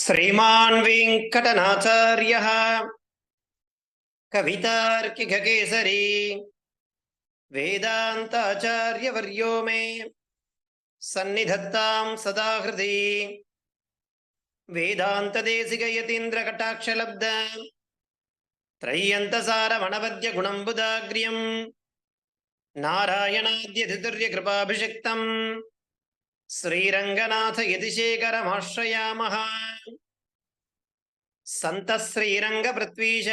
श्रीमान् वेङ्कटनाचार्यः कवितार्किककेसरी वेदान्ताचार्यवर्यो मे सन्निधत्तां सदा हृदि वेदान्तदेशिकयतीन्द्रकटाक्षलब्ध त्रय्यन्तसारमणवद्यगुणम्बुदाग्र्यम् नारायणाद्यधितुर्यकृपाभिषिक्तम् श्रीरङ्गनाथ यतिशेखरमाश्रयामः सन्तः श्रीरङ्गपृथ्वीश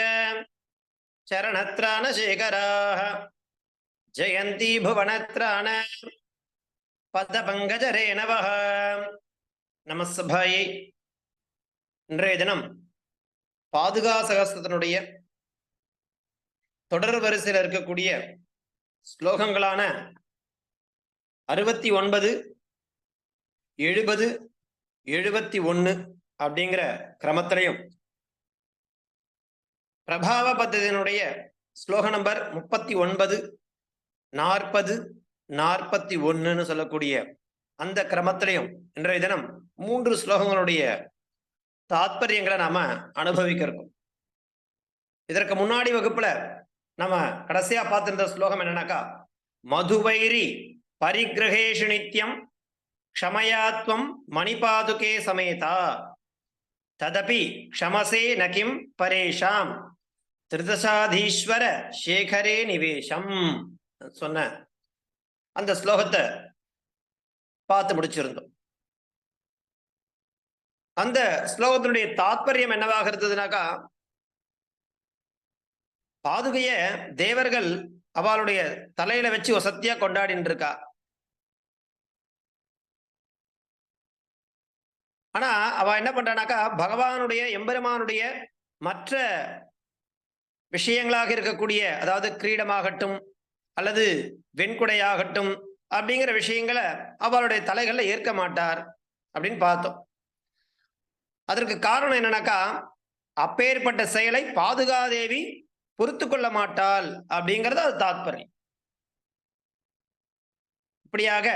चरणत्राणशेखराः जयन्ती भुवनत्राण பதபங்கஜரேணவः நமசபாயை இன்றைய தினம் பாதுகா சகஸ்திரத்தினுடைய தொடர் வரிசையில் இருக்கக்கூடிய ஸ்லோகங்களான அறுபத்தி ஒன்பது எழுபது எழுபத்தி ஒன்னு அப்படிங்கிற கிரமத்திலையும் பிரபாவ பத்ததியினுடைய ஸ்லோக நம்பர் முப்பத்தி ஒன்பது நாற்பது நாற்பத்தி ஒன்னுன்னு சொல்லக்கூடிய அந்த கிரமத்திலையும் இன்றைய தினம் மூன்று ஸ்லோகங்களுடைய தாத்பரியங்களை நாம அனுபவிக்க இருக்கோம் இதற்கு முன்னாடி வகுப்புல நம்ம கடைசியா பார்த்திருந்த ஸ்லோகம் என்னன்னாக்கா மதுவைரி பரிகிரகேஷு நித்யம் க்ஷமயாத்வம் மணிபாதுகே சமேதா. ததபி க்ஷமசே நகிம் பரேஷாம். திருதசாதீஸ்வர சேகரே நிவேஷம். சொன்ன அந்த ஸ்லோகத்தை பார்த்து முடிச்சிருந்தோம். அந்த ஸ்லோகத்தினுடைய தாத்பரியம் என்னவாக இருந்ததுனாக்கா பாதுகைய தேவர்கள் அவளுடைய தலையில வச்சு வசத்தியா கொண்டாடின்னு இருக்கா ஆனா அவ என்ன பண்றானாக்கா பகவானுடைய எம்பெருமானுடைய மற்ற விஷயங்களாக இருக்கக்கூடிய அதாவது கிரீடமாகட்டும் அல்லது வெண்குடையாகட்டும் அப்படிங்கிற விஷயங்களை அவருடைய தலைகளில் ஏற்க மாட்டார் அப்படின்னு பார்த்தோம். அதற்கு காரணம் என்னன்னாக்கா அப்பேற்பட்ட செயலை பாதுகாதேவி பொறுத்து கொள்ள மாட்டாள் அப்படிங்கிறது அது தாத்பரியம். இப்படியாக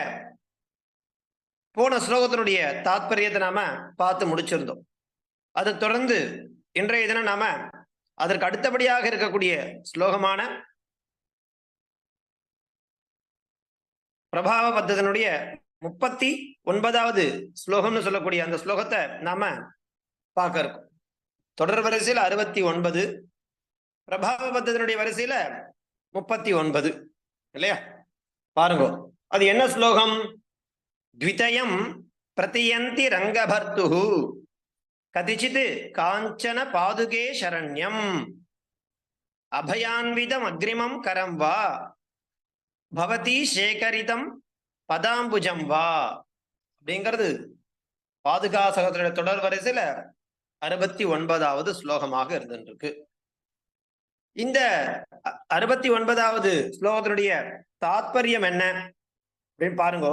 போன ஸ்லோகத்தினுடைய தாத்பரியத்தை நாம பார்த்து முடிச்சிருந்தோம். அதை தொடர்ந்து இன்றைய தினம் நாம அதற்கு அடுத்தபடியாக இருக்கக்கூடிய ஸ்லோகமான பிரபாவ பத்ததனுடைய முப்பத்தி ஒன்பதாவது ஸ்லோகம்னு சொல்லக்கூடிய அந்த ஸ்லோகத்தை நாம பார்க்க இருக்கோம். தொடர் வரிசையில் அறுபத்தி ஒன்பது பிரபாவ பத்தத்தினுடைய வரிசையில முப்பத்தி ஒன்பது இல்லையா? பாருங்க. அது என்ன ஸ்லோகம்? द्वितयं प्रतियन्ति रङ्गभर्तुः कतिचित् काञ्चन पादुके शरण्यम् अभयान्वितमग्रिमं करं वा भवती சேகரிதம் பதாம்புஜம் வா அப்படிங்கிறது பாதுகா சகோதர தொடர் வரிசையில அறுபத்தி ஒன்பதாவது ஸ்லோகமாக இருந்துருக்கு இந்த அறுபத்தி ஒன்பதாவது ஸ்லோகத்தினுடைய தாத்பரியம் என்ன அப்படின்னு பாருங்க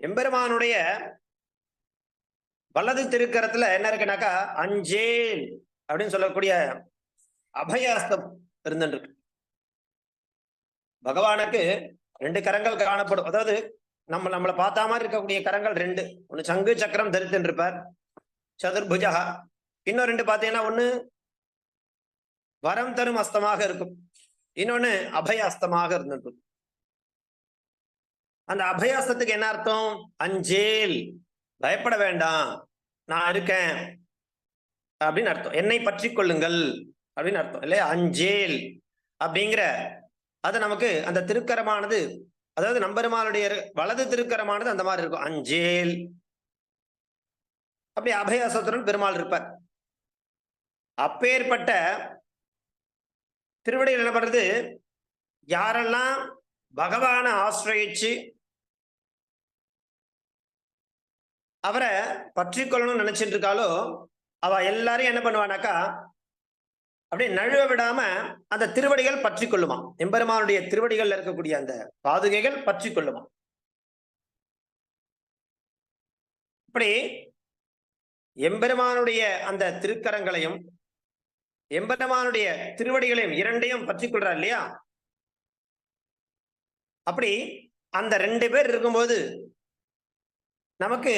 எம்பெருமானுடைய வலது திருக்கரத்துல என்ன இருக்குனாக்கா அஞ்சேல் அப்படின்னு சொல்லக்கூடிய அபயாஸ்தம் இருந்துருக்கு பகவானுக்கு ரெண்டு கரங்கள் காணப்படும். அதாவது நம்ம நம்மளை பார்த்தா மாதிரி இருக்கக்கூடிய கரங்கள் ரெண்டு. ஒன்னு சங்கு சக்கரம் தரித்துன்னு இருப்பார் சதுர்புஜா. இன்னும் ரெண்டு பார்த்தீங்கன்னா ஒன்னு வரம் தரும் அஸ்தமாக இருக்கும். இன்னொன்னு அபய அஸ்தமாக இருந்திருக்கும் அந்த அபயாசத்துக்கு என்ன அர்த்தம்? அஞ்சேல். பயப்பட வேண்டாம். நான் இருக்கேன். அப்படின்னு அர்த்தம். என்னை பற்றி கொள்ளுங்கள். அப்படின்னு அர்த்தம். இல்லையா? அஞ்சேல். அப்படிங்கிற அது நமக்கு அந்த திருக்கரமானது அதாவது நம்பெருமானுடைய வலது திருக்கரமானது அந்த மாதிரி இருக்கும். அஞ்சேல். அப்படி அபயாசத்துடன் பெருமாள் இருப்பார். அப்பேற்பட்ட திருவடியில் என்ன பண்றது? யாரெல்லாம் பகவானை ஆசிரயிச்சு அவரை பற்றி கொள்ளணும்னு நினைச்சிட்டு இருக்காலோ அவ எல்லாரையும் என்ன பண்ணுவானாக்கா அப்படியே நழுவ விடாம அந்த திருவடிகள் பற்றி கொள்ளுமா எம்பெருமானுடைய திருவடிகள்ல இருக்கக்கூடிய அந்த பாதுகைகள் பற்றி கொள்ளுமா இப்படி எம்பெருமானுடைய அந்த திருக்கரங்களையும் எம்பெருமானுடைய திருவடிகளையும் இரண்டையும் பற்றி கொள்றா இல்லையா. அப்படி அந்த ரெண்டு பேர் இருக்கும்போது நமக்கு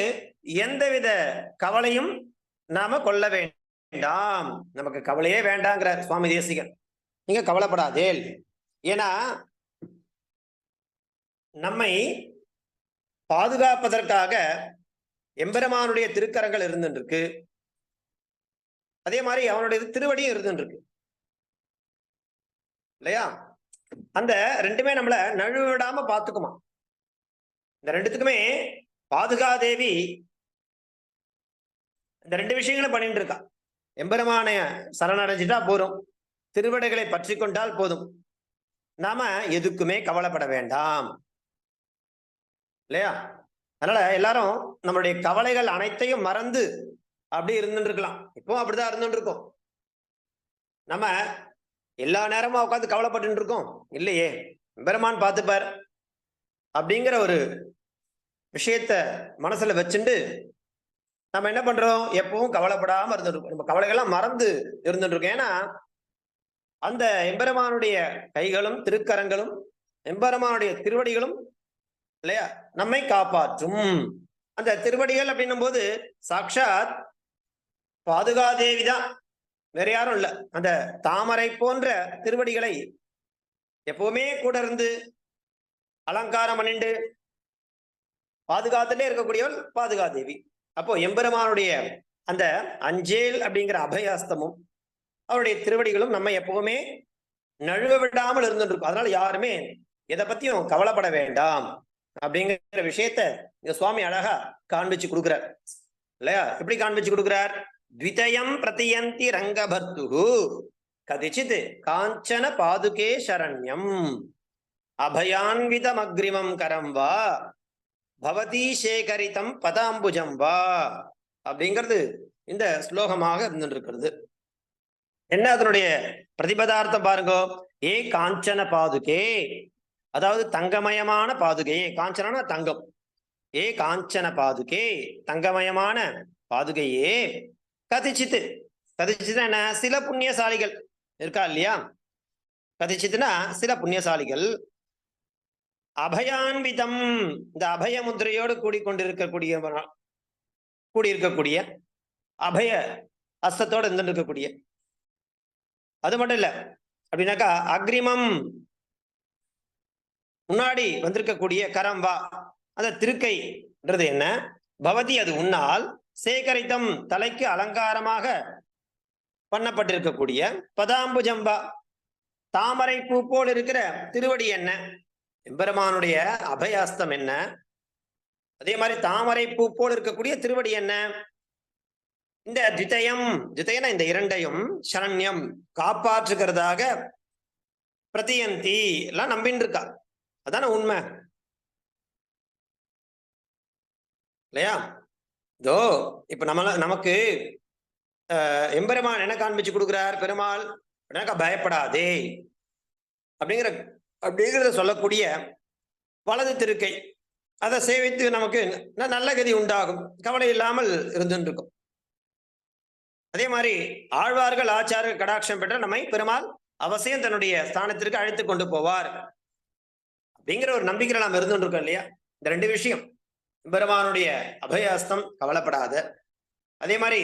எந்தவித கவலையும் நாம கொள்ள வேண்டாம். நமக்கு கவலையே வேண்டாங்கிறார் சுவாமி தேசிகன். நீங்க கவலைப்படாதேல் ஏன்னா நம்மை பாதுகாப்பதற்காக எம்பெருமானுடைய திருக்கரங்கள் இருந்துருக்கு அதே மாதிரி அவனுடைய திருவடியும் இருந்துருக்கு இல்லையா? அந்த ரெண்டுமே நம்மள நழுவிடாம பாத்துக்குமா இந்த ரெண்டுத்துக்குமே பாதுகாதேவி இந்த ரெண்டு விஷயங்களும் பண்ணிட்டு இருக்கா. எம்பெருமானைய சரணடைஞ்சிட்டா போதும். திருவடைகளை பற்றி கொண்டால் போதும். நாம எதுக்குமே கவலைப்பட வேண்டாம். இல்லையா? அதனால எல்லாரும் நம்மளுடைய கவலைகள் அனைத்தையும் மறந்து அப்படி இருந்துட்டு இருக்கலாம் இப்போ அப்படிதான் இருந்துட்டு இருக்கோம் நம்ம எல்லா நேரமும் உட்காந்து கவலைப்பட்டு இருக்கோம் இல்லையே? பெருமான் பார்த்துப்பார். அப்படிங்கிற ஒரு விஷயத்த மனசுல வச்சுண்டு நம்ம என்ன பண்றோம்? எப்பவும் கவலைப்படாம இருந்துருக்கோம் நம்ம கவலைகள்லாம் மறந்து இருந்துட்டு இருக்கோம் ஏன்னா அந்த எம்பெருமானுடைய கைகளும் திருக்கரங்களும் எம்பெருமானுடைய திருவடிகளும் இல்லையா? நம்மை காப்பாற்றும். அந்த திருவடிகள் அப்படின்னும் போது சாட்சாத் பாதுகாதேவி தான். வேற யாரும் இல்ல. அந்த தாமரை போன்ற திருவடிகளை எப்பவுமே கூட இருந்து அலங்காரம் பண்ணிண்டு பாதுகாத்துட்டே இருக்கக்கூடியவள் பாதுகாதேவி. அப்போ எம்பெருமானுடைய அந்த அஞ்சேல் அப்படிங்கிற அபயாஸ்தமும் அவருடைய திருவடிகளும் நம்ம எப்பவுமே நழுவ விடாமல் இருந்துட்டு இருக்கும் அதனால யாருமே எதை பத்தியும் கவலைப்பட வேண்டாம் அப்படிங்கிற விஷயத்த இந்த சுவாமி அழகா காண்பிச்சு கொடுக்குறார். இல்லையா? எப்படி காண்பிச்சு கொடுக்குறார்? த்விதயம் பிரதியந்தி ரங்கபர்த்து கதிச்சித் காஞ்சன பாதுகே சரண்யம். அபயான்விதம் அக்ரிமம் கரம் வா பவதி சேகரிதம் பதாம்புஜம் வா அப்படிங்கிறது இந்த ஸ்லோகமாக இருந்துருக்கிறது இருக்கிறது என்ன அதனுடைய பிரதிபதார்த்தம் பாருங்க. ஏ காஞ்சன பாதுகே. அதாவது தங்கமயமான பாதுகையே காஞ்சனா தங்கம். ஏ காஞ்சன பாதுகே. தங்கமயமான பாதுகையே. கதிச்சித்து. கதிச்சித்து என்ன? சில புண்ணியசாலிகள். இருக்கா இல்லையா? கதிச்சித்துனா சில புண்ணியசாலிகள். அபயான்விதம். இந்த அபய முத்திரையோடு கூடிக்கொண்டிருக்கக்கூடிய கூடியிருக்கக்கூடிய அபய அஸ்தத்தோடு இருந்துட்டு இருக்கக்கூடிய அது மட்டும் இல்ல அப்படின்னாக்கா அக்ரிமம். முன்னாடி வந்திருக்கக்கூடிய கரம் வா அந்த திருக்கைன்றது என்ன? பவதி அது உன்னால் சேகரித்தம் தலைக்கு அலங்காரமாக பண்ணப்பட்டிருக்கக்கூடிய பதாம்புஜம்பா தாமரை பூ போல் இருக்கிற திருவடி என்ன? எம்பெருமானுடைய அபயாஸ்தம் என்ன? அதே மாதிரி தாமரை பூ போல் இருக்கக்கூடிய திருவடி என்ன? இந்த திதயம் திதயன இந்த இரண்டையும் சரண்யம் காப்பாற்றுகிறதாக பிரதியந்தி எல்லாம் நம்பின்னு இருக்கா அதான உண்மை. இல்லையா? இதோ இப்ப நம்ம நமக்கு எம்பெருமான் என்ன காண்பிச்சு கொடுக்குறார்? பெருமாள் பயப்படாதே. அப்படிங்கிற அப்படிங்கிறத சொல்லக்கூடிய வலது திருக்கை. அதை சேவித்து நமக்கு நல்ல கதி உண்டாகும். கவலை இல்லாமல் இருந்துருக்கும் அதே மாதிரி ஆழ்வார்கள் ஆச்சார்கள் கடாட்சம் பெற்ற நம்மை பெருமாள் அவசியம் தன்னுடைய ஸ்தானத்திற்கு அழைத்து கொண்டு போவார். அப்படிங்கிற ஒரு நம்பிக்கையில நாம் இருந்துருக்கோம் இல்லையா? இந்த ரெண்டு விஷயம். பெருமானுடைய அபயாஸ்தம் கவலைப்படாத. அதே மாதிரி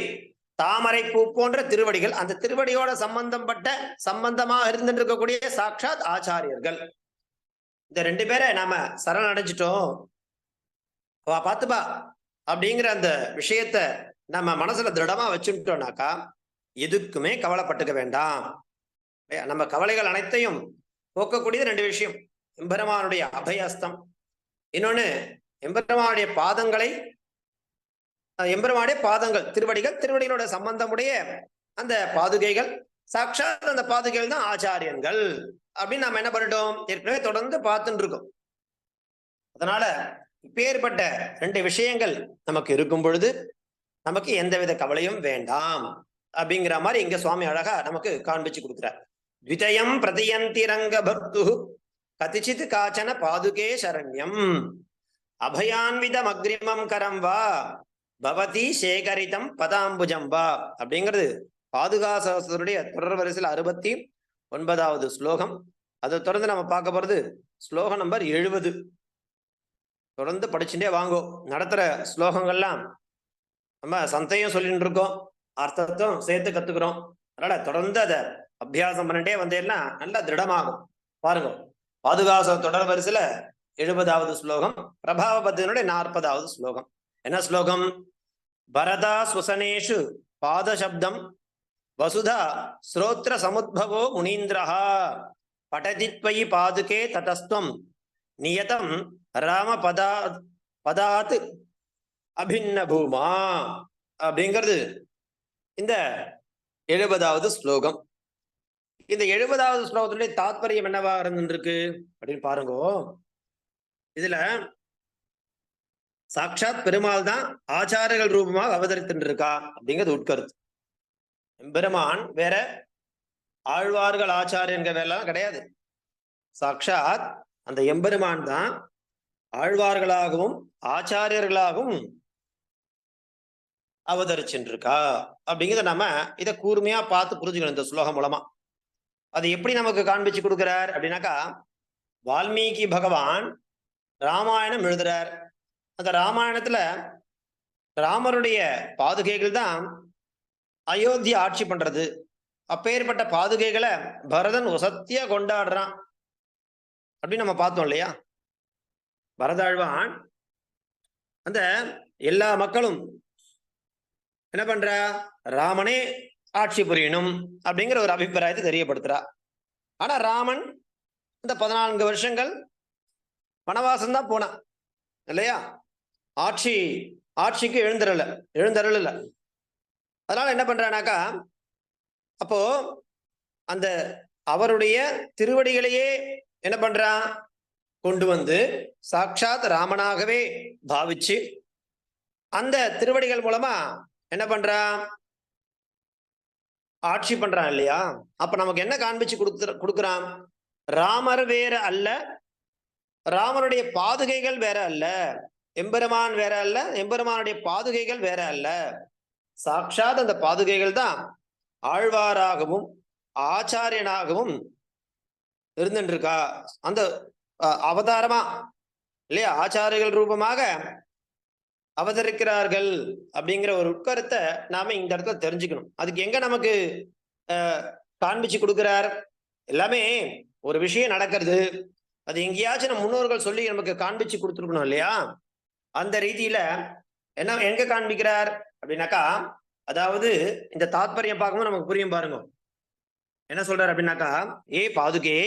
தாமரை பூ போன்ற திருவடிகள் அந்த திருவடியோட சம்பந்தப்பட்ட சம்பந்தமாக இருந்துட்டு இருக்கக்கூடிய சாட்சாத் ஆச்சாரியர்கள். இந்த ரெண்டு பேரை நாம சரணடைஞ்சிட்டோம் வா பார்த்துப்பா அப்படிங்கிற அந்த விஷயத்த நம்ம மனசுல திருடமா வச்சுட்டோம்னாக்கா எதுக்குமே கவலைப்பட்டுக்க வேண்டாம். நம்ம கவலைகள் அனைத்தையும் போக்கக்கூடியது ரெண்டு விஷயம். எம்பெருமானுடைய அபயஸ்தம். இன்னொன்னு எம்பெருமானுடைய பாதங்களை எம்பெருமானே பாதங்கள் திருவடிகள் திருவடிகளோட சம்பந்தமுடைய அந்த பாதுகைகள். சாட்சாத் அந்த பாதுகைகள் தான் ஆச்சாரியன்கள். அப்படின்னு நம்ம என்ன பண்ணிட்டோம்? ஏற்கனவே தொடர்ந்து பார்த்துட்டு இருக்கோம் அதனால இப்பேற்பட்ட ரெண்டு விஷயங்கள் நமக்கு இருக்கும் பொழுது நமக்கு எந்தவித கவலையும் வேண்டாம். அப்படிங்கிற மாதிரி இங்க சுவாமி அழகா நமக்கு காண்பிச்சு கொடுக்குறார். த்விதயம் பிரதியந்திரங்க பக்து கதிச்சித் காச்சன பாதுகே சரண்யம். அபயான்விதம் அக்ரிமம் கரம் வா. பவதி சேகரிதம் பதாம்புஜம் வா அப்படிங்கிறது பாதுகாசருடைய தொடர் வரிசையில் அறுபத்தி ஒன்பதாவது ஸ்லோகம். அதை தொடர்ந்து நம்ம பார்க்க போகிறது ஸ்லோகம் நம்பர் எழுபது. தொடர்ந்து படிச்சுட்டே வாங்கோ. நடத்துகிற ஸ்லோகங்கள்லாம் நம்ம சந்தையும் சொல்லிட்டு இருக்கோம். அர்த்தத்தும் சேர்த்து கற்றுக்குறோம் அதனால தொடர்ந்து அதை அபியாசம் பண்ணிட்டே வந்தேன்னா நல்லா திருடமாகும் பாருங்க. பாதுகாச தொடர் வரிசையில் எழுபதாவது ஸ்லோகம். பிரபாவபத்தினுடைய நாற்பதாவது ஸ்லோகம். என்ன ஸ்லோகம்? பரதா ஸ்வசனேஷு பாதசப்தம் வசுதா ஸ்ரோத்ர சமுத்பவோ முனீந்திரஹா படதித்வயி பாதுகே ததஸ்துவம் நியதம் ராம பதா பதாத் அபின்ன பூமா அப்படிங்கிறது இந்த எழுபதாவது ஸ்லோகம். இந்த எழுபதாவது ஸ்லோகத்துடைய தாத்பரியம் என்னவா இருந்துருக்கு? அப்படின்னு பாருங்க. இதுல சாட்சாத் பெருமாள் தான் ஆச்சாரர்கள் ரூபமாக அவதரித்துட்டு இருக்கா அப்படிங்கிறது உட்கருத்து. பெருமான் வேற ஆழ்வார்கள் ஆச்சாரியன்கிற எல்லாம் கிடையாது. சாட்சாத் அந்த எம்பெருமான் தான் ஆழ்வார்களாகவும் ஆச்சாரியர்களாகவும் அவதரிச்சுருக்கா அப்படிங்கிறத நம்ம இதை கூர்மையா பார்த்து புரிஞ்சுக்கணும் இந்த ஸ்லோகம் மூலமா. அது எப்படி நமக்கு காண்பிச்சு கொடுக்கிறார் அப்படின்னாக்கா வால்மீகி பகவான் ராமாயணம் எழுதுறார். அந்த ராமாயணத்துல ராமருடைய பாதுகைகள் தான் அயோத்தியா ஆட்சி பண்றது. அப்பேற்பட்ட பாதுகைகளை பரதன் உசத்தியா கொண்டாடுறான். அப்படின்னு நம்ம பார்த்தோம் இல்லையா? பரதாழ்வான் அந்த எல்லா மக்களும் என்ன பண்ற? ராமனே ஆட்சி புரியணும் அப்படிங்கிற ஒரு அபிப்பிராயத்தை தெரியப்படுத்துறா. ஆனா ராமன் இந்த பதினான்கு வருஷங்கள் வனவாசம் தான் போனான். இல்லையா? ஆட்சி ஆட்சிக்கு எழுந்தரல எழுந்தருளல. அதனால என்ன பண்றானாக்கா அப்போ அந்த அவருடைய திருவடிகளையே என்ன பண்றான் கொண்டு வந்து சாட்சாத் ராமனாகவே பாவிச்சு அந்த திருவடிகள் மூலமா என்ன பண்றான் ஆட்சி பண்றான் இல்லையா? அப்ப நமக்கு என்ன காண்பிச்சு கொடுக்குற கொடுக்குறான்? ராமர் வேற அல்ல ராமனுடைய பாதுகைகள் வேற அல்ல. எம்பெருமான் வேற அல்ல எம்பெருமானுடைய பாதுகைகள் வேற அல்ல. சாட்சாத் அந்த பாதுகைகள் தான் ஆழ்வாராகவும் ஆச்சாரியனாகவும் இருந்துருக்கா அந்த அவதாரமா இல்லையா? ஆச்சாரியர்கள் ரூபமாக அவதரிக்கிறார்கள் அப்படிங்கிற ஒரு உட்கருத்தை நாம இந்த இடத்துல தெரிஞ்சுக்கணும். அதுக்கு எங்க நமக்கு காண்பிச்சு கொடுக்கிறார்? எல்லாமே ஒரு விஷயம் நடக்கிறது. அது எங்கேயாச்சும் நம்ம முன்னோர்கள் சொல்லி நமக்கு காண்பிச்சு கொடுத்துருக்கணும் இல்லையா? அந்த ரீதியில என்ன எங்க காண்பிக்கிறார்? அப்படின்னாக்கா அதாவது இந்த தாத்பரியம் பார்க்கும்போது நமக்கு புரியும் பாருங்க. என்ன சொல்றாரு அப்படின்னாக்கா ஏ பாதுகே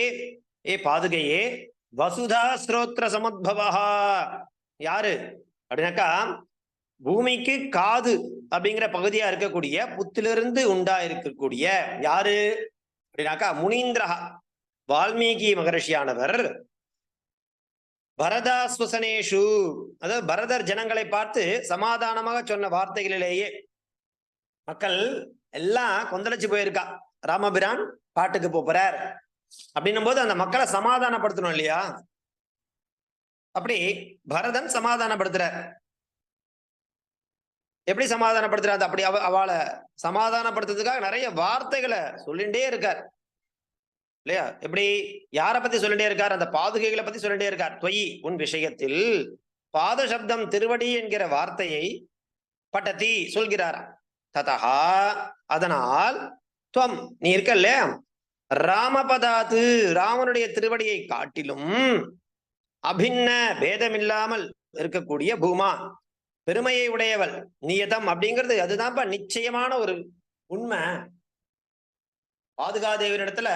ஏ பாதுகையே வசுதா ஸ்ரோத்ர சமத்பவா யாரு? அப்படின்னாக்கா பூமிக்கு காது அப்படிங்கிற பகுதியா இருக்கக்கூடிய புத்திலிருந்து உண்டா இருக்கக்கூடிய யாரு? அப்படின்னாக்கா முனீந்திரஹா வால்மீகி மகரிஷியானவர் பரதாஸ்வசனேஷு. அதாவது பரதர் ஜனங்களை பார்த்து சமாதானமாக சொன்ன வார்த்தைகளிலேயே மக்கள் எல்லாம் கொந்தளிச்சு போயிருக்கா. ராமபிரான் பாட்டுக்கு போறார். அப்படின்னும் போது அந்த மக்களை சமாதானப்படுத்தணும் இல்லையா? அப்படி பரதன் சமாதானப்படுத்துறார். எப்படி சமாதானப்படுத்துறாரு? அப்படி அவ அவளை சமாதானப்படுத்துறதுக்காக நிறைய வார்த்தைகளை சொல்லிண்டே இருக்கார். இல்லையா? எப்படி? யாரை பத்தி சொல்லிட்டே இருக்கார்? அந்த பாதுகைகளை பத்தி சொல்லிட்டே இருக்கார். தொய் உன் விஷயத்தில் பாத சப்தம் திருவடி என்கிற வார்த்தையை பட்டத்தி சொல்கிறார்? ததா அதனால் துவம். நீ இருக்க இல்லையா? ராமபதாத்து ராமனுடைய திருவடியை காட்டிலும் அபின்ன பேதமில்லாமல் இருக்கக்கூடிய பூமா பெருமையை உடையவள் நியதம் அப்படிங்கிறது அதுதான்ப்பா நிச்சயமான ஒரு உண்மை. பாதுகாதேவியிடத்துல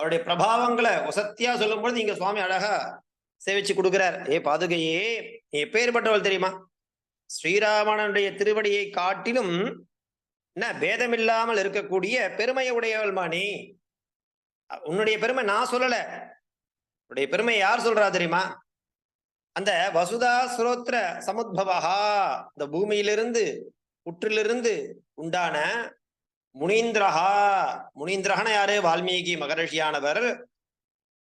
அவருடைய பிரபாவங்களை வசத்தியா சொல்லும் பொழுது இங்க சுவாமி அழகா சேவிச்சு கொடுக்கிறார். ஏ பாதுகையே எப்பேற்பட்டவள் தெரியுமா? ஸ்ரீராமனுடைய திருவடியை காட்டிலும் என்ன பேதமில்லாமல் இருக்கக்கூடிய பெருமையை உடையவள் மாணி உன்னுடைய பெருமை நான் சொல்லல. உன்னுடைய பெருமை யார் சொல்றா தெரியுமா? அந்த வசுதா சுரோத்ர சமுத்பவா இந்த பூமியிலிருந்து புற்றிலிருந்து உண்டான முனீந்திரஹா. முனீந்திரஹன யாரு? வால்மீகி மகரிஷியானவர்.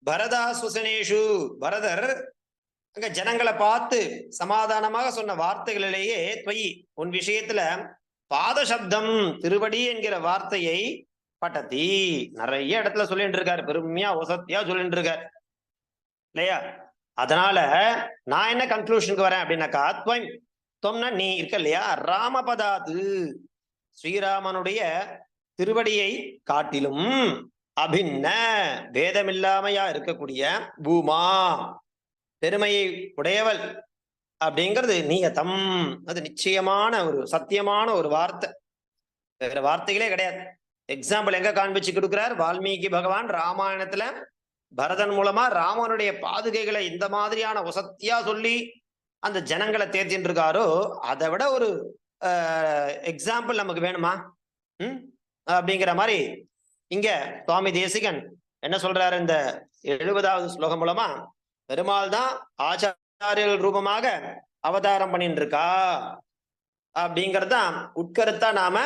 பரதாசுசனேஷு பரதர். அங்க ஜனங்களை பார்த்து சமாதானமாக சொன்ன வார்த்தைகளிலேயே தொய். உன் விஷயத்துல பாத சப்தம் திருவடி என்கிற வார்த்தையை பட்டத்தி. நிறைய இடத்துல சொல்லிட்டு இருக்காரு பெருமையா ஒசத்தியா சொல்லிட்டு இருக்காரு இல்லையா? அதனால நான் என்ன கன்க்ளூஷனுக்கு வரேன் அப்படின்னாக்கா துவம் தொம்னா நீ இருக்க இல்லையா? ராமபதாது. ஸ்ரீராமனுடைய திருவடியை காட்டிலும் அபின்ன பேதமில்லாமையா இருக்கக்கூடிய பூமா பெருமையை உடையவள் அப்படிங்கிறது நீயதம் அது நிச்சயமான ஒரு சத்தியமான ஒரு வார்த்தை. வேற வார்த்தைகளே கிடையாது. எக்ஸாம்பிள் எங்க காண்பிச்சு கொடுக்கிறார்? வால்மீகி பகவான் ராமாயணத்துல பரதன் மூலமா ராமனுடைய பாதுகைகளை இந்த மாதிரியான வசத்தியா சொல்லி அந்த ஜனங்களை தேர்த்தின்னு இருக்காரோ அதை விட ஒரு எக்ஸாம்பிள் நமக்கு வேணுமா? ம்? அப்படிங்கிற மாதிரி இங்க சுவாமி தேசிகன் என்ன சொல்றாரு இந்த எழுபதாவது ஸ்லோகம் மூலமா? பெருமாள் தான் ஆச்சாரியர்கள் ரூபமாக அவதாரம் பண்ணிட்டு இருக்கா அப்படிங்கறதான் உட்கருத்தா நாம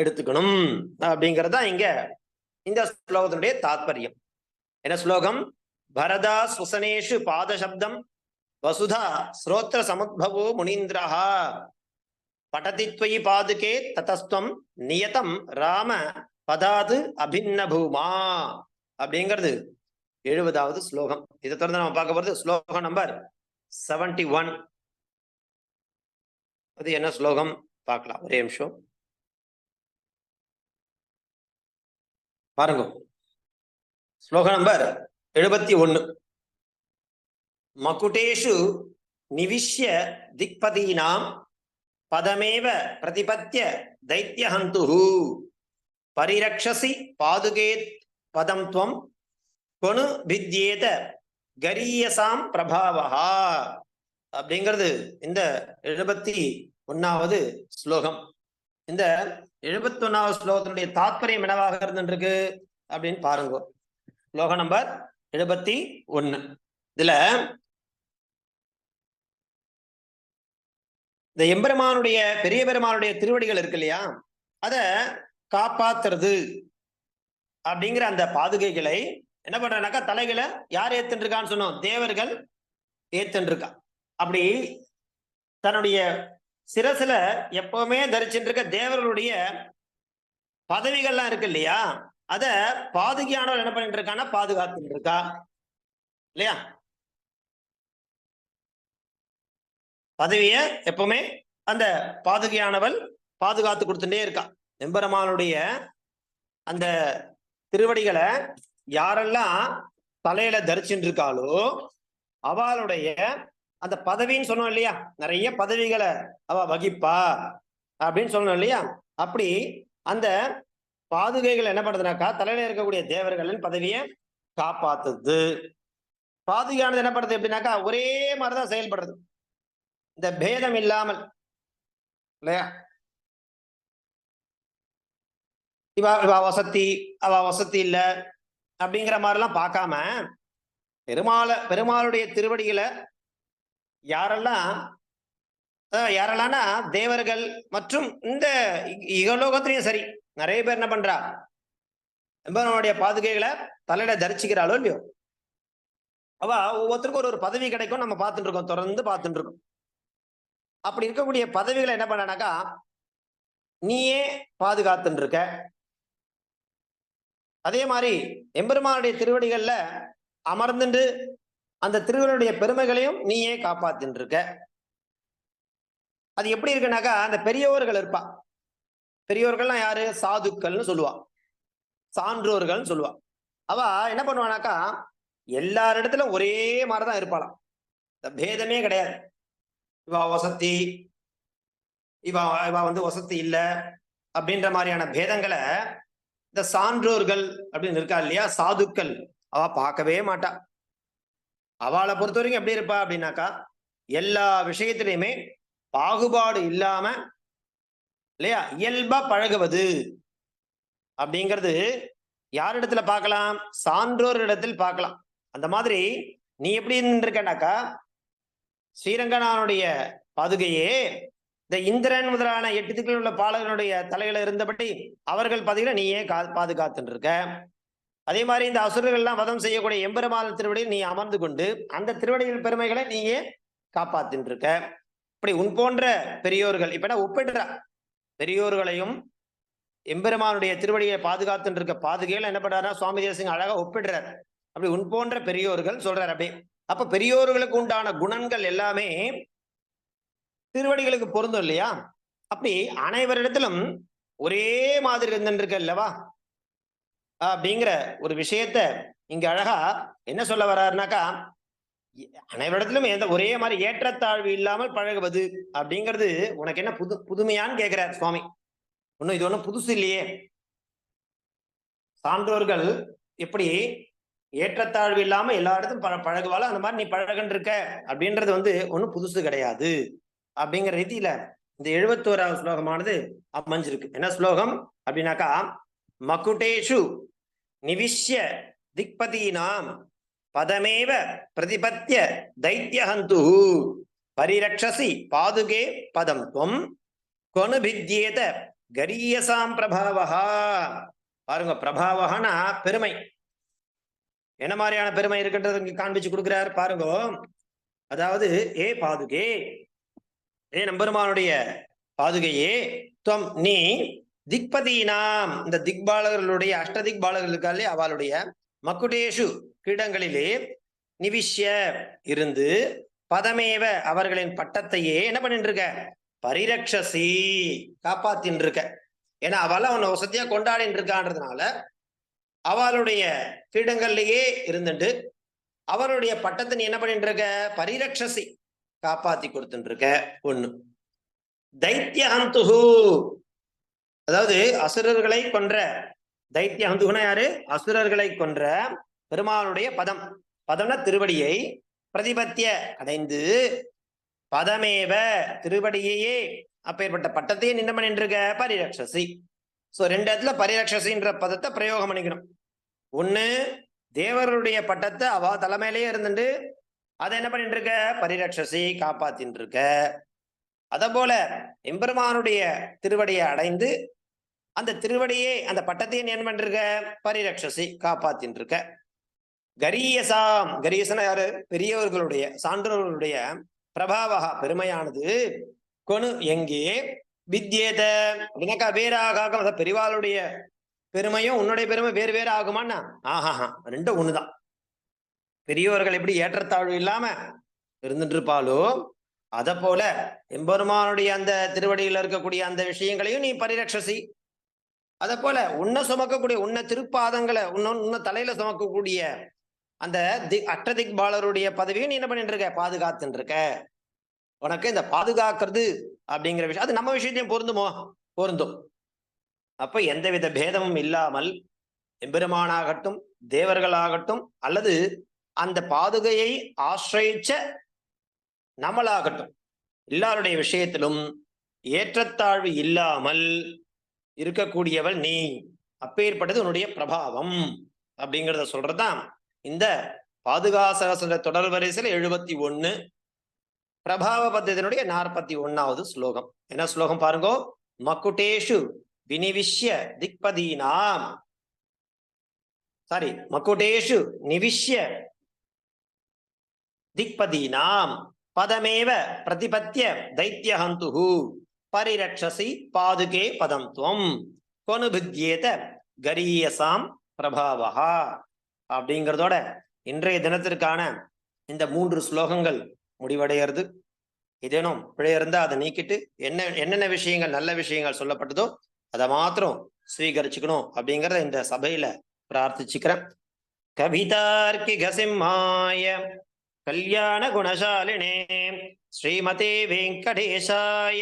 எடுத்துக்கணும். அப்படிங்கறதா இங்க இந்த ஸ்லோகத்தினுடைய தாத்பரியம். என்ன ஸ்லோகம்? பரதா சுசனேஷு பாதசப்தம் வசுதா ஸ்ரோத்திர சமுத்பவோ முனீந்திரஹா. படதித்வயி பாதுகே ததஸ்துவம் நியதம் ராம பதாது அபின்ன பூமா அப்படிங்கிறது எழுபதாவது ஸ்லோகம். இதை தொடர்ந்து நம்ம பார்க்க போறது ஸ்லோகம் நம்பர் செவன்டி ஒன் அது என்ன ஸ்லோகம்? பார்க்கலாம் ஒரே நிமிஷம். பாருங்க. ஸ்லோக நம்பர் எழுபத்தி ஒன்று மகுடேஷு நிவிஷ்ய திக்பதீனாம் பதமேவ பிரதிபத்திய தைத்தியஹந்துஹு பரிரக்ஷசி பாதுகேத் பதம் துவம் கொனு பித்யேத கரியசாம் பிரபாவஹா. அப்படிங்கிறது இந்த எழுபத்தி ஒன்னாவது ஸ்லோகம். இந்த எழுபத்தி ஒன்னாவது ஸ்லோகத்தினுடைய தாத்பரியம் என்னவாக இருந்துருக்கு அப்படின்னு பாருங்க. ஸ்லோகம் நம்பர் எழுபத்தி ஒன்னு இதுல இந்த எம்பெருமானுடைய பெரிய பெருமானுடைய திருவடிகள் இருக்கு இல்லையா? அத காப்பாத்துறது அப்படிங்கிற அந்த பாதுகைகளை என்ன பண்றனாக்கா தலைகளை யார் ஏத்துன்னு இருக்கான்னு சொன்னோம்? தேவர்கள் ஏத்துட்டுருக்கா அப்படி தன்னுடைய சிரசுல எப்பவுமே தரிச்சுட்டு இருக்க தேவர்களுடைய பதவிகள்லாம் இருக்கு இல்லையா? அத பாதுகையானவர் என்ன பண்ணிட்டு இருக்கான்னா பாதுகாத்துட்டு இருக்கா இல்லையா? பதவிய எப்பவுமே அந்த பாதுகையானவள் பாதுகாத்து கொடுத்துட்டே இருக்கா. எம்பெருமானுடைய அந்த திருவடிகளை யாரெல்லாம் தலையில தரிச்சுட்டு இருக்காளோ அவளுடைய அந்த பதவின்னு சொன்னோம் இல்லையா? நிறைய பதவிகளை அவ வகிப்பா அப்படின்னு சொன்னோம் இல்லையா? அப்படி அந்த பாதுகைகள் என்ன பண்ணுதுனாக்கா தலையில இருக்கக்கூடிய தேவர்களின் பதவியை காப்பாத்துது. பாதுகையானது என்ன பண்ணுது எப்படின்னாக்கா ஒரே மாதிரிதான் செயல்படுறது. இந்த பேதம் இல்லாமல் இல்லையா? இவா இவா வசதி அவ வசதி இல்ல அப்படிங்கிற மாதிரிலாம் பார்க்காம பெருமாளை பெருமாளுடைய திருவடிகளை யாரெல்லாம் யாரெல்லாம்னா தேவர்கள் மற்றும் இந்த இகலோகத்திலையும் சரி நிறைய பேர் என்ன பண்றா? எம்பனுடைய பாதுகைகளை தலையில தரிச்சுக்கிறாளோ இல்லையோ? அவ ஒவ்வொருத்தருக்கும் ஒரு ஒரு பதவி கிடைக்கும் நம்ம பார்த்துட்டு இருக்கோம் தொடர்ந்து பார்த்துட்டு இருக்கோம். அப்படி இருக்கக்கூடிய பதவிகளை என்ன பண்ணனாக்கா நீயே பாதுகாத்துன்னு இருக்க அதே மாதிரி எம்பெருமானுடைய திருவடிகளில் அமர்ந்துட்டு அந்த திருவருடைய பெருமைகளையும் நீயே காப்பாத்தின்னு இருக்க அது எப்படி இருக்குனாக்கா அந்த பெரியவர்கள் இருப்பா. பெரியவர்கள்லாம் யாரு? சாதுக்கள்னு சொல்லுவா. சான்றோர்கள்னு சொல்லுவா. அவ என்ன பண்ணுவானாக்கா எல்லாரிடத்துல ஒரே மாதிரிதான் இருப்பாளாம். இந்த பேதமே கிடையாது. இவா வசதி இவா இவா வந்து வசதி இல்லை அப்படின்ற மாதிரியான பேதங்களை இந்த சான்றோர்கள் அப்படின்னு இருக்கா இல்லையா? சாதுக்கள். அவ பார்க்கவே மாட்டா. அவளை பொறுத்த வரைக்கும் எப்படி இருப்பா அப்படின்னாக்கா எல்லா விஷயத்திலையுமே பாகுபாடு இல்லாம இல்லையா? இயல்பா பழகுவது அப்படிங்கிறது யாரிடத்துல பார்க்கலாம்? சான்றோர் இடத்தில் பார்க்கலாம். அந்த மாதிரி நீ எப்படி இருக்கனாக்கா ஸ்ரீரங்கனானுடைய பாதுகையே இந்த இந்திரன் முதலான எட்டு திக்கில் உள்ள பாலகனுடைய தலையில இருந்தபடி அவர்கள் பார்த்தீங்கன்னா நீயே கா பாதுகாத்துட்டு இருக்க அதே மாதிரி இந்த அசுரர்கள்லாம் வதம் செய்யக்கூடிய எம்பெருமாள் திருவடியில் நீ அமர்ந்து கொண்டு அந்த திருவடியின் பெருமைகளை நீயே காப்பாத்தின்னு இருக்க இப்படி உன் போன்ற பெரியோர்கள் இப்ப என்ன ஒப்பிடுற? பெரியோர்களையும் எம்பெருமானுடைய திருவடியை பாதுகாத்துட்டு இருக்க பாதுகையில என்ன பண்றாருன்னா சுவாமி தேசிங்க அழகா ஒப்பிடுறார். அப்படி உன் போன்ற பெரியோர்கள் சொல்றாரு அப்படி அப்ப பெரியோர்களுக்கு உண்டான குணங்கள் எல்லாமே திருவடிகளுக்கு பொருந்தும் இல்லையா? அப்படி அனைவரிடத்திலும் ஒரே மாதிரி இருந்துருக்கு அல்லவா? அப்படிங்கிற ஒரு விஷயத்த இங்க அழகா என்ன சொல்ல வர்றாருனாக்கா அனைவரிடத்திலும் எந்த ஒரே மாதிரி ஏற்றத்தாழ்வு இல்லாமல் பழகுவது அப்படிங்கிறது உனக்கு என்ன புது புதுமையான்னு கேட்கிறார் சுவாமி. ஒன்னும் இது ஒண்ணும் புதுசு இல்லையே. சான்றோர்கள் எப்படி ஏற்றத்தாழ்வு இல்லாம எல்லா இடத்தும் பழ பழகுவாளோ? அந்த மாதிரி நீ பழகன் இருக்க அப்படின்றது வந்து ஒன்றும் புதுசு கிடையாது. அப்படிங்கிற ரீதியில இந்த எழுபத்தோராவது ஸ்லோகமானது அமைஞ்சிருக்கு. என்ன ஸ்லோகம்? அப்படின்னாக்கா மகுடேஷு நிவிஷ்ய திக்பதீனாம் பதமேவ பிரதிபத்திய தைத்தியஹந்து பரிரக்ஷசி பாதுகே பதம் துவம் கொனுபித்யேத கரியசாம் பிரபாவகா பாருங்க பிரபாவகனா பெருமை. என்ன மாதிரியான பெருமை இருக்கின்றது இங்க காண்பிச்சு கொடுக்கிறார் பாருங்க. அதாவது ஏ பாதுகே. ஏ நம்பெருமானுடைய பாதுகையே. துவம் நீ திக்பதீனாம். இந்த திக்பாலர்களுடைய அஷ்டதிக்பாலர்களுக்காலே அவளுடைய மக்குடேஷு கிரீடங்களிலே நிவிஷ்ய இருந்து பதமேவ அவர்களின் பட்டத்தையே என்ன பண்ணிட்டு இருக்க பரிரக்ஷசி காப்பாத்தின் இருக்க ஏன்னா அவள அவனை வசதியா கொண்டாடின்னு இருக்கான்றதுனால அவளுடைய கிரீடங்கள்லயே இருந்துட்டு அவருடைய பட்டத்தை நீ என்ன பண்ணிட்டு இருக்க பரிரக்ஷசி காப்பாத்தி கொடுத்துட்டு இருக்க ஒண்ணு. தைத்தியஹந்துஹு. அதாவது அசுரர்களை கொன்ற தைத்தியஹந்துகுனா யாரு? அசுரர்களை கொன்ற பெருமாளுடைய பதம். பதம்னா திருவடியை பிரதிபத்திய அடைந்து பதமேவ திருவடியையே அப்பேற்பட்ட பட்டத்தையே நின்று பண்ணிட்டு இருக்க பரிரக்ஷசி சோ ரெண்டு இடத்துல பரிரக்ஷசின்ற பதத்தை பிரயோகம் பண்ணிக்கணும். ஒண்ணு தேவருடைய பட்டத்தை அவ தலைமையிலேயே இருந்துட்டு அதை என்ன பண்ணிட்டு இருக்க பரிரக்ஷசி காப்பாத்தின்னு இருக்க அத போல எம்பெருமானுடைய திருவடியை அடைந்து அந்த திருவடியை அந்த பட்டத்தையும் என்ன பண்ணிருக்க பரிரக்ஷசி காப்பாத்தின்னு இருக்க கரியசாம் கரியசன யாரு? பெரியவர்களுடைய சான்றோர்களுடைய பிரபாவகா பெருமையானது கொனு எங்கே? வித்யேத. அப்படின்னாக்கா வேறாக பெரிவாளுடைய பெருமையும் உன்னுடைய பெருமை வேறு வேறு ஆகுமான்னா? ஆஹாஹா ரெண்டும் ஒண்ணுதான். பெரியவர்கள் எப்படி ஏற்றத்தாழ்வு இல்லாம இருந்துட்டு இருப்பாளோ அத போல எம்பெருமானுடைய அந்த திருவடியில் இருக்கக்கூடிய அந்த விஷயங்களையும் நீ பரிரட்சசி. அத போல உன்னை சுமக்கக்கூடிய உன்னை திருப்பாதங்களை உன்ன உன்ன தலையில சுமக்கக்கூடிய அந்த தி அட்டதிக் பாலருடைய பதவியும் நீ என்ன பண்ணிட்டு இருக்க பாதுகாத்துட்டு இருக்க உனக்கு இந்த பாதுகாக்கிறது அப்படிங்கிற விஷயம் அது நம்ம விஷயத்தையும் பொருந்துமோ? பொருந்தும். அப்ப எந்தவித பேதமும் இல்லாமல் எம்பெருமானாகட்டும் தேவர்களாகட்டும் அல்லது அந்த பாதுகையை ஆசிரயிச்ச நம்மளாகட்டும் எல்லாருடைய விஷயத்திலும் ஏற்றத்தாழ்வு இல்லாமல் இருக்கக்கூடியவள் நீ. அப்பேற்பட்டது உன்னுடைய பிரபாவம் அப்படிங்கிறத சொல்றதுதான் இந்த பாதுகாசகச தொடர் வரிசையில் எழுபத்தி ஒன்று பிரபாவ பத்தியத்தினுடைய நாற்பத்தி ஒன்னாவது ஸ்லோகம். என்ன ஸ்லோகம் பாருங்க? மக்குட்டேஷு வினிவிஷ்ய திக்பதீனாம். சாரி மக்குடேஷு நிவிஷ்ய திக்பதீனாம். பதமேவ பிரதிபத்திய தைத்தியஹந்துஹு பரிரக்ஷசி பாதுகே பதம் துவம் கொனுபித்யேத கரியசாம் பிரபாவகா அப்படிங்கிறதோட இன்றைய தினத்திற்கான இந்த மூன்று ஸ்லோகங்கள் முடிவடைகிறது இதேனும் பிழை இருந்தா அதை நீக்கிட்டு என்ன என்னென்ன விஷயங்கள் நல்ல விஷயங்கள் சொல்லப்பட்டதோ அதை மாத்திரம் ஸ்வீகரிச்சுக்கணும் அப்படிங்கறத இந்த சபையில பிரார்த்திச்சுக்கிறேன் கவிதார்க்கிக சிம்மாய கல்யாண குணசாலினே ஸ்ரீமதே வெங்கடேஷாய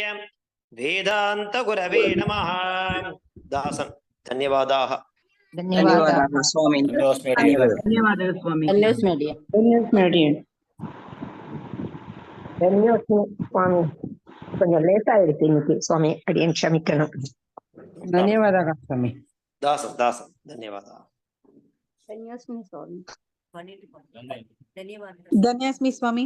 வேதாந்த குரவே நம தாசன் தன்யவாதாக ధన్యవాదాలు ధన్యవాదాలు స్వామి ధన్యవాదాలు స్వామి ఎల్ఎస్ మీడియా ధన్యోస్మి స్వామి కొంచెం లేట్ ஆயிடுச்சு இன்னைக்கு சுவாமி அடியேன் க்ஷமிக்கணும் ధన్యవాదాలు స్వామి தாசன் தாசன் தன்யவாதாக ధన్యోస్మి స్వామి ధన్యాస్మి స్వామి